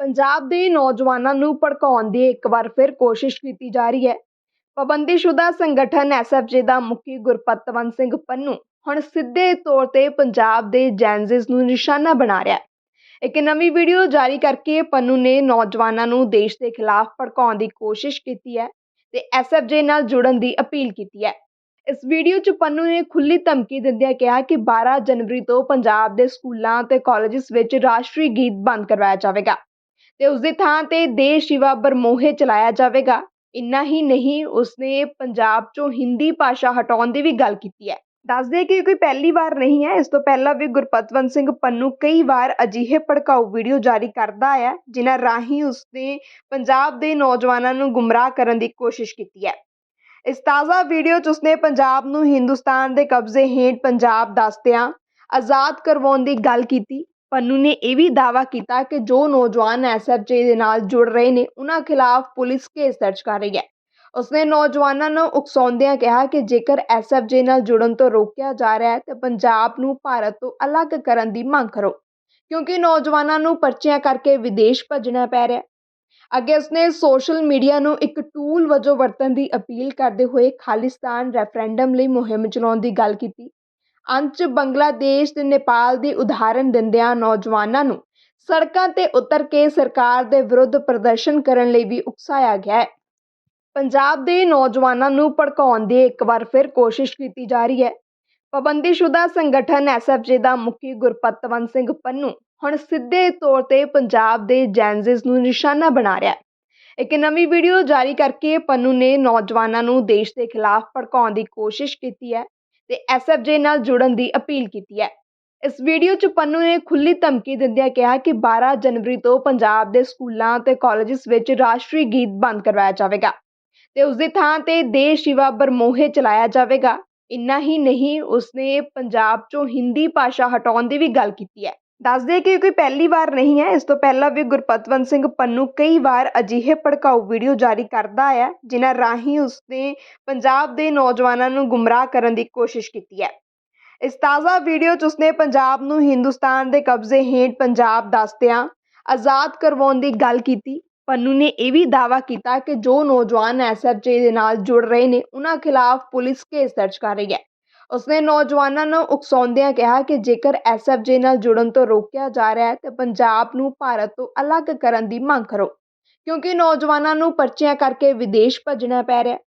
ਪੰਜਾਬ ਦੇ ਨੌਜਵਾਨਾਂ ਨੂੰ ਭੜਕਾਉਣ ਦੀ ਇੱਕ ਵਾਰ ਫਿਰ ਕੋਸ਼ਿਸ਼ ਕੀਤੀ ਜਾ ਰਹੀ ਹੈ। ਪਾਬੰਦੀਸ਼ੁਦਾ ਸੰਗਠਨ ਐਸਐਫਜੇ ਦਾ ਮੁਖੀ ਗੁਰਪਤਵੰਤ ਸਿੰਘ ਪੰਨੂ ਹੁਣ ਸਿੱਧੇ ਤੌਰ ਤੇ ਪੰਜਾਬ ਦੇ ਜੈਨਜ਼ਿਸ ਨੂੰ ਨਿਸ਼ਾਨਾ ਬਣਾ ਰਿਹਾ ਹੈ। ਇੱਕ ਨਵੀਂ ਵੀਡੀਓ ਜਾਰੀ ਕਰਕੇ ਪੰਨੂ ਨੇ ਨੌਜਵਾਨਾਂ ਨੂੰ ਦੇਸ਼ ਦੇ ਖਿਲਾਫ ਭੜਕਾਉਣ ਦੀ ਕੋਸ਼ਿਸ਼ ਕੀਤੀ ਹੈ ਤੇ ਐਸਐਫਜੇ ਨਾਲ ਜੁੜਨ ਦੀ ਅਪੀਲ ਕੀਤੀ ਹੈ। ਇਸ ਵੀਡੀਓ 'ਚ ਪੰਨੂ ਨੇ ਖੁੱਲੀ ਧਮਕੀ ਦਿੰਦਿਆਂ ਕਿਹਾ ਕਿ 12 ਜਨਵਰੀ ਤੋਂ ਪੰਜਾਬ ਦੇ ਸਕੂਲਾਂ ਤੇ ਕਾਲਜਸ ਵਿੱਚ ਰਾਸ਼ਟਰੀ ਗੀਤ ਬੰਦ ਕਰਵਾਇਆ ਜਾਵੇਗਾ। ਤੇ ਉਸ ਦੀ ਥਾਂ ਤੇ ਦੇ ਸ਼ਿਵਾ ਬਰਮੋਹੇ ਚਲਾਇਆ ਜਾਵੇਗਾ। ਇੰਨਾ ਹੀ ਨਹੀਂ, ਉਸਨੇ ਪੰਜਾਬ 'ਚੋਂ ਹਿੰਦੀ ਭਾਸ਼ਾ ਹਟਾਉਣ ਦੀ ਵੀ ਗੱਲ ਕੀਤੀ ਹੈ। ਦੱਸਦੇ ਕਿ ਕੋਈ ਪਹਿਲੀ ਵਾਰ ਨਹੀਂ ਹੈ। ਇਸ ਤੋਂ ਪਹਿਲਾਂ ਵੀ ਗੁਰਪਤਵੰਤ ਸਿੰਘ ਪੰਨੂ ਕਈ ਵਾਰ ਅਜਿਹੇ ਭੜਕਾਊ ਵੀਡੀਓ ਜਾਰੀ ਕਰਦਾ ਆਇਆ, ਜਿਨ੍ਹਾਂ ਰਾਹੀਂ ਉਸਨੇ ਪੰਜਾਬ ਦੇ ਨੌਜਵਾਨਾਂ ਨੂੰ ਗੁੰਮਰਾਹ ਕਰਨ ਦੀ ਕੋਸ਼ਿਸ਼ ਕੀਤੀ ਹੈ। ਇਸ ਤਾਜ਼ਾ ਵੀਡੀਓ 'ਚ ਉਸਨੇ ਪੰਜਾਬ ਨੂੰ ਹਿੰਦੁਸਤਾਨ ਦੇ ਕਬਜ਼ੇ ਹੇਠ ਪੰਜਾਬ ਦੱਸਦਿਆਂ ਆਜ਼ਾਦ ਕਰਵਾਉਣ ਦੀ ਗੱਲ ਕੀਤੀ। ਪੰਨੂ ਨੇ ਇਹ ਵੀ ਦਾਅਵਾ ਕੀਤਾ ਕਿ ਜੋ ਨੌਜਵਾਨ ਐਸਐਫਜੇ ਦੇ ਨਾਲ ਜੁੜ ਰਹੇ ਨੇ, ਉਹਨਾਂ ਖਿਲਾਫ ਪੁਲਿਸ ਕੇਸ ਦਰਜ ਕਰ ਰਹੀ ਹੈ। ਉਸਨੇ ਨੌਜਵਾਨਾਂ ਨੂੰ ਉਕਸਾਉਂਦਿਆਂ ਕਿਹਾ ਕਿ ਜੇਕਰ ਐਸਐਫਜੇ ਨਾਲ ਜੁੜਨ ਤੋਂ ਰੋਕਿਆ ਜਾ ਰਿਹਾ ਹੈ, ਤਾਂ ਪੰਜਾਬ ਨੂੰ ਭਾਰਤ ਤੋਂ ਅਲੱਗ ਕਰਨ ਦੀ ਮੰਗ ਕਰੋ, ਕਿਉਂਕਿ ਨੌਜਵਾਨਾਂ ਨੂੰ ਪਰਚਿਆਂ ਕਰਕੇ ਵਿਦੇਸ਼ ਭੱਜਣਾ ਪੈ ਰਿਹਾ ਅੱਗੇ ਉਸਨੇ ਸੋਸ਼ਲ ਮੀਡੀਆ ਨੂੰ ਇੱਕ ਟੂਲ ਵਜੋਂ ਵਰਤਣ ਦੀ ਅਪੀਲ ਕਰਦੇ ਹੋਏ ਖਾਲਿਸਤਾਨ ਰੈਫਰੈਂਡਮ ਲਈ ਮੁਹਿੰਮ ਚਲਾਉਣ ਦੀ ਗੱਲ ਕੀਤੀ। ਅੰਤ 'ਚ ਬੰਗਲਾਦੇਸ਼ ਤੇ ਨੇਪਾਲ ਦੀ ਉਦਾਹਰਨ ਦਿੰਦਿਆਂ ਨੌਜਵਾਨਾਂ ਨੂੰ ਸੜਕਾਂ ਤੇ ਉਤਰ ਕੇ ਸਰਕਾਰ ਦੇ ਵਿਰੁੱਧ ਪ੍ਰਦਰਸ਼ਨ ਕਰਨ ਲਈ ਵੀ ਉਕਸਾਇਆ ਗਿਆ ਹੈ। ਪੰਜਾਬ ਦੇ ਨੌਜਵਾਨਾਂ ਨੂੰ ਭੜਕਾਉਣ ਦੀ ਇੱਕ ਵਾਰ ਫਿਰ ਕੋਸ਼ਿਸ਼ ਕੀਤੀ ਜਾ ਰਹੀ ਹੈ। ਪਾਬੰਦੀਸ਼ੁਦਾ ਸੰਗਠਨ ਐਸਐਫਜੇ ਦਾ ਮੁਖੀ ਗੁਰਪਤਵੰਤ ਸਿੰਘ ਪੰਨੂ ਹੁਣ ਸਿੱਧੇ ਤੌਰ ਤੇ ਪੰਜਾਬ ਦੇ ਜੈਨਜ਼ਿਸ ਨੂੰ ਨਿਸ਼ਾਨਾ ਬਣਾ ਰਿਹਾ ਹੈ। ਇੱਕ ਨਵੀਂ ਵੀਡੀਓ ਜਾਰੀ ਕਰਕੇ ਪੰਨੂ ਨੇ ਨੌਜਵਾਨਾਂ ਨੂੰ ਦੇਸ਼ ਦੇ ਖਿਲਾਫ ਭੜਕਾਉਣ ਦੀ ਕੋਸ਼ਿਸ਼ ਕੀਤੀ ਹੈ। ਤੇ ਐਸਐਫਜੇ ਨਾਲ ਜੁੜਨ ਦੀ ਅਪੀਲ ਕੀਤੀ ਹੈ। ਇਸ ਵੀਡੀਓ 'ਚ ਪੰਨੂ ਨੇ ਖੁੱਲੀ ਧਮਕੀ ਦਿੰਦਿਆਂ ਕਿਹਾ ਕਿ 12 ਜਨਵਰੀ ਤੋਂ ਪੰਜਾਬ ਦੇ ਸਕੂਲਾਂ ਤੇ ਕਾਲਜਸ ਵਿੱਚ ਰਾਸ਼ਟਰੀ ਗੀਤ ਬੰਦ ਕਰਵਾਇਆ ਜਾਵੇਗਾ ਤੇ ਉਸ ਦੀ ਥਾਂ ਤੇ ਦੇਸ਼ ਸ਼ਿਵਾ ਬਰਮੋਹੇ ਚਲਾਇਆ ਜਾਵੇਗਾ। ਇੰਨਾ ਹੀ ਨਹੀਂ, ਉਸਨੇ ਪੰਜਾਬ 'ਚੋਂ ਹਿੰਦੀ ਭਾਸ਼ਾ ਹਟਾਉਣ ਦੀ ਵੀ ਗੱਲ ਕੀਤੀ ਹੈ। ਦੱਸਦੇ ਕਿ ਕੋਈ ਪਹਿਲੀ ਵਾਰ ਨਹੀਂ ਹੈ। ਇਸ ਤੋਂ ਪਹਿਲਾਂ ਵੀ ਗੁਰਪਤਵੰਤ ਸਿੰਘ ਪੰਨੂ ਕਈ ਵਾਰ ਅਜਿਹੇ ਭੜਕਾਊ ਵੀਡੀਓ ਜਾਰੀ ਕਰਦਾ ਆਇਆ, ਜਿਨ੍ਹਾਂ ਰਾਹੀਂ ਉਸਨੇ ਪੰਜਾਬ ਦੇ ਨੌਜਵਾਨਾਂ ਨੂੰ ਗੁੰਮਰਾਹ ਕਰਨ ਦੀ ਕੋਸ਼ਿਸ਼ ਕੀਤੀ ਹੈ। ਇਸ ਤਾਜ਼ਾ ਵੀਡੀਓ 'ਚ ਉਸਨੇ ਪੰਜਾਬ ਨੂੰ ਹਿੰਦੁਸਤਾਨ ਦੇ ਕਬਜ਼ੇ ਹੇਠ ਪੰਜਾਬ ਦੱਸਦਿਆਂ ਆਜ਼ਾਦ ਕਰਵਾਉਣ ਦੀ ਗੱਲ ਕੀਤੀ। ਪੰਨੂ ਨੇ ਇਹ ਵੀ ਦਾਅਵਾ ਕੀਤਾ ਕਿ ਜੋ ਨੌਜਵਾਨ ਐਸਐਫਜੇ ਦੇ ਨਾਲ ਜੁੜ ਰਹੇ ਨੇ, ਉਹਨਾਂ ਖਿਲਾਫ ਪੁਲਿਸ ਕੇਸ ਦਰਜ ਕਰ ਰਹੀ ਹੈ। ਉਸਨੇ ਨੌਜਵਾਨਾਂ ਨੂੰ ਉਕਸਾਉਂਦਿਆਂ ਕਿਹਾ ਕਿ ਜੇਕਰ ਐਸਐਫਜੇ ਨਾਲ ਜੁੜਨ ਤੋਂ ਰੋਕਿਆ ਜਾ ਰਿਹਾ ਹੈ, ਤਾਂ ਪੰਜਾਬ ਨੂੰ ਭਾਰਤ ਤੋਂ ਅਲੱਗ ਕਰਨ ਦੀ ਮੰਗ ਕਰੋ, ਕਿਉਂਕਿ ਨੌਜਵਾਨਾਂ ਨੂੰ ਪਰਚੀਆਂ ਕਰਕੇ ਵਿਦੇਸ਼ ਭੱਜਣਾ ਪੈ ਰਿਹਾ ਹੈ।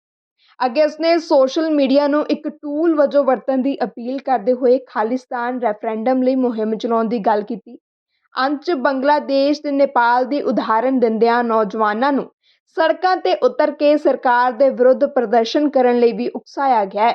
ਅੱਗੇ ਉਸਨੇ ਸੋਸ਼ਲ ਮੀਡੀਆ ਨੂੰ ਇੱਕ ਟੂਲ ਵਜੋਂ ਵਰਤਣ ਦੀ ਅਪੀਲ ਕਰਦੇ ਹੋਏ ਖਾਲਿਸਤਾਨ ਰੈਫਰੈਂਡਮ ਲਈ ਮੁਹਿੰਮ ਚਲਾਉਣ ਦੀ ਗੱਲ ਕੀਤੀ। ਅੰਤ 'ਚ ਬੰਗਲਾਦੇਸ਼ ਤੇ ਨੇਪਾਲ ਦੀ ਉਦਾਹਰਣ ਦਿੰਦਿਆਂ ਨੌਜਵਾਨਾਂ ਨੂੰ ਸੜਕਾਂ ਤੇ ਉਤਰ ਕੇ ਸਰਕਾਰ ਦੇ ਵਿਰੁੱਧ ਪ੍ਰਦਰਸ਼ਨ ਕਰਨ ਲਈ ਵੀ ਉਕਸਾਇਆ ਗਿਆ ਹੈ।